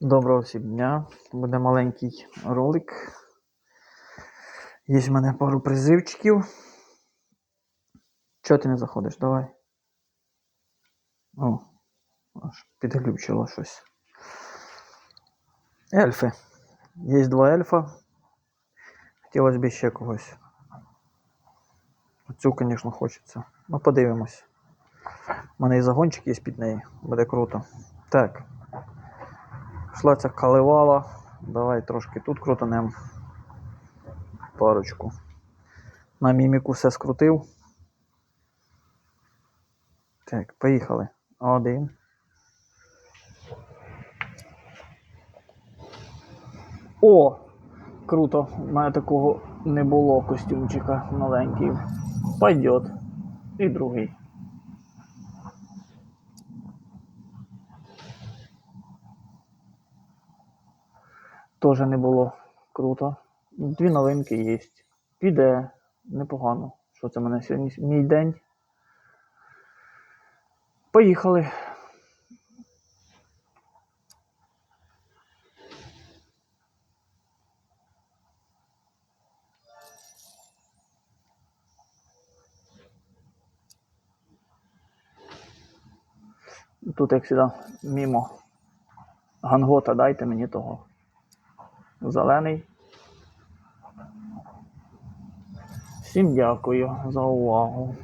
Доброго всім дня. Буде маленький ролик. Є в мене пару призивчиків. Чого ти не заходиш? Давай. О, аж підглючило щось. Ельфи. Є два ельфа. Хотілося б ще когось. Цю, звісно, хочеться. Ну, подивимось. У мене і загончик є під неї. Буде круто. Так. Пішла ця каливала. Давай трошки тут крутанем. Парочку. На міміку все скрутив. Так, поїхали. Один. О! Круто. У мене такого не було костюмчика маленький. Пойдет. І другий. Тоже не було круто. Дві новинки є. Піде непогано. Що це мене сьогодні мій день? Поїхали. Тут, як завжди, мімо. Гангота дайте мені того зелений. Всім дякую за увагу.